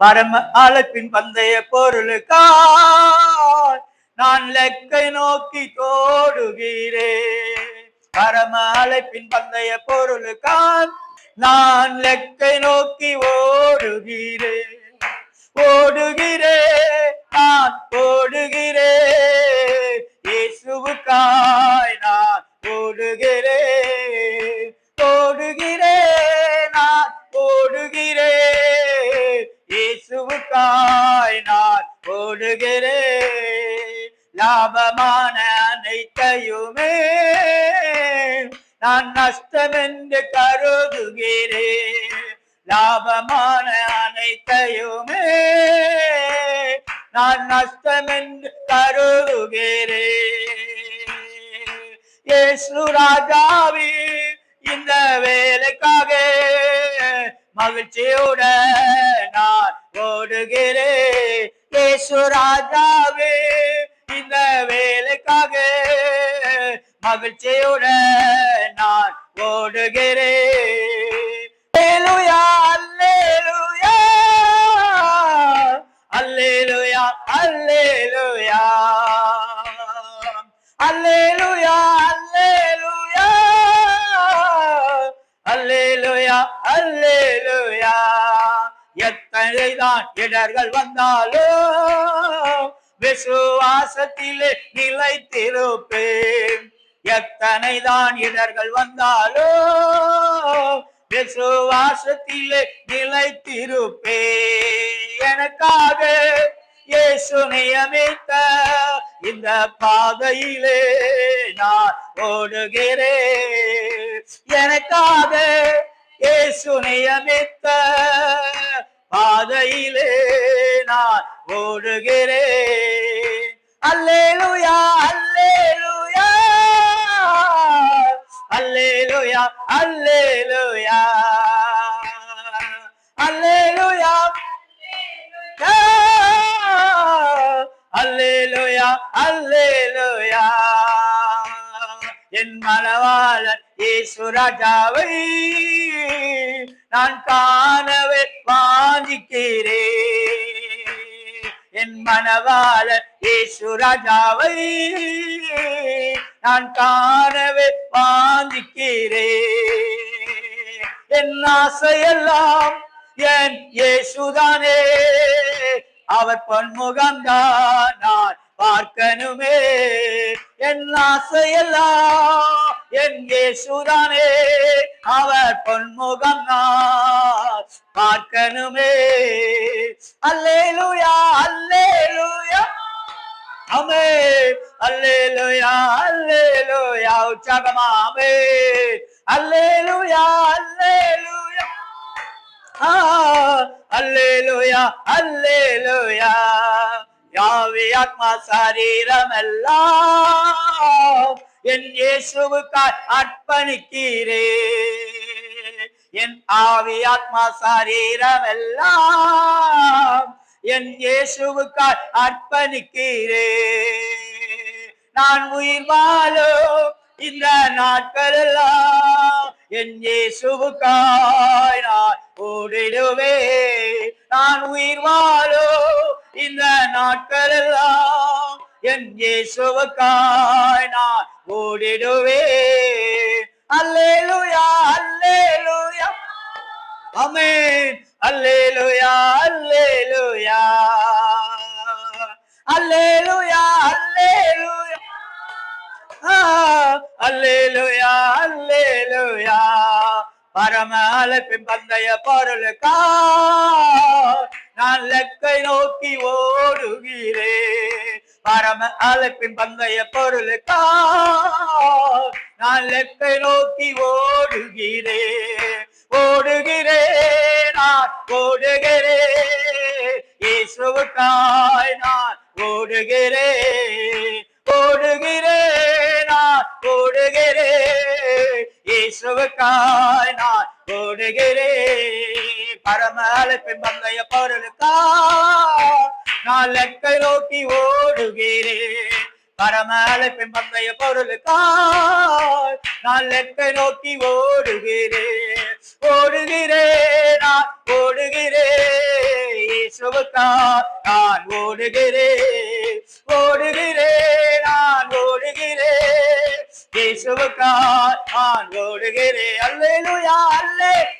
பரம அழைப்பின் பந்தய பொருளுக்காய் நான் லெக்கை நோக்கி தோடுகிறேன். பரம அழைப்பின் பந்தய பொருளுக்கான் நான் லெக்கை நோக்கி ஓடுகிறேன். ஓடுகிறேன் நான் ஓடுகிறேன். இயேசுவுக்கா நான் லாபமான அனைத்தையுமே நான் நஷ்டம் என்று கருதுகிறேன். லாபமான அனைத்தையுமே நான் நஷ்டம் என்று கருதுகிறேன். இயேசு ராஜாவே இந்த வேலைக்காக மகிழ்ச்சியோட நான் ஓடுகிறேன். இயேசு ராஜாவே இந்த வேலைக்காக மகிழ்ச்சியோட நான் ஓடுகிறேன். அல்லேலுயா அல்லேலுயா அல்லேலுயா அல்லேலுயா. அல்லேலுயா அல்லேலூயா அல்லேலூயா அல்லேலூயா. எத்தனைதான் இடர்கள் வந்தாலோ விசுவாசத்திலே நிலைத்திருப்பேன். எத்தனைதான் இடர்கள் வந்தாலோ விசுவாசத்திலே நிலைத்திருப்பே எனக்காக இயேசு நியமித்த இந்த பாதையிலே நான் ஓடுகிறேன். எனக்காக இயேசு நியமித்த பாதையிலே நான் ஓடுகிறேன். அல்லேலுயா அல்லேலுயா அல்லேலுயா அல்லேலுயா. அல்லேலுயா அல்லேலுயா அல்லேலுயா. என் மலவாளன் இயேசு ராஜாவை நான் காணவே வாஞ்சிக்கிறேன். என் மனவாளன் இயேசு ராஜாவை நான் காணவே வாஞ்சிக்கிறேன். என் ஆசையெல்லாம் என் இயேசுதானே. அவர் பொன்முகம்தான் நான் பார்க்கணுமே. என் ஆசையெல்லாம் என் ஏசுதானே அவர் பொன்முகம் நான் பார்க்கணுமே. அல்லேலூயா அல்லேலூயா. அமே அல்லேலூயா அல்லேலூயா உற்சாகமாமே அல்லேலூயா அல்லேலூயா. ஆ, அல்லேலூயா அல்லேலூயா. யாவி ஆத்மா சரீரம் எல்லாம் என் இயேசுவுக்காய் அர்ப்பணிக்கிறே. என் ஆவி ஆத்மா சரீரம் எல்லாம் என் இயேசுவுக்காய் அர்ப்பணிக்கிறே. நான் உயிர் வாழும் இந்த நாட்கள் எல்லாம் என் இயேசுவுக்காய் நான் ஓடிடுவே நான் உயிர் வாழும் நாட்களெல்லாம் என் இயேசுவுக்காய் நான் ஓடிடுவே அல்லேலூயா அல்லேலூயா. அமேன் அல்லேலூயா அல்லேலூயா. அல்லேலூயா அல்லேலூயா. அல்லேலூயா அல்லேலூயா. பரம அழைப்பின் பந்தய பொருளுக்கா நான் லக்கை நோக்கி ஓடுகிறேன் பரம அழைப்பின் பங்கைய பொருளுக்கா நான் லெக்கை நோக்கி ஓடுகிறேன் ஓடுகிறேன் நான் ஓடுகிறேன் இயேசுவுக்காய் நான் ஓடுகிறேன் ஓடுகிறேன் நான் ஓடுகிறேன் இயேசுவுக்காய் நான் ஓடுகிறேன் பரம அழைப்பின் பந்தய பொருளுக்கா நான் லெக்கை நோக்கி ஓடுகிறேன். பரம அழைப்பின் பந்தய பொருளுக்காய் நான் லெக்கை நோக்கி ஓடுகிறேன். ஓடுகிறேன் நான் ஓடுகிறேன். சுபக்கா நான் ஓடுகிறேன். ஓடுகிறேன் நான் ஓடுகிறேன். இயேசுவுக்கா நான் ஓடுகிறேன். அல்லேலூயா அல்லே.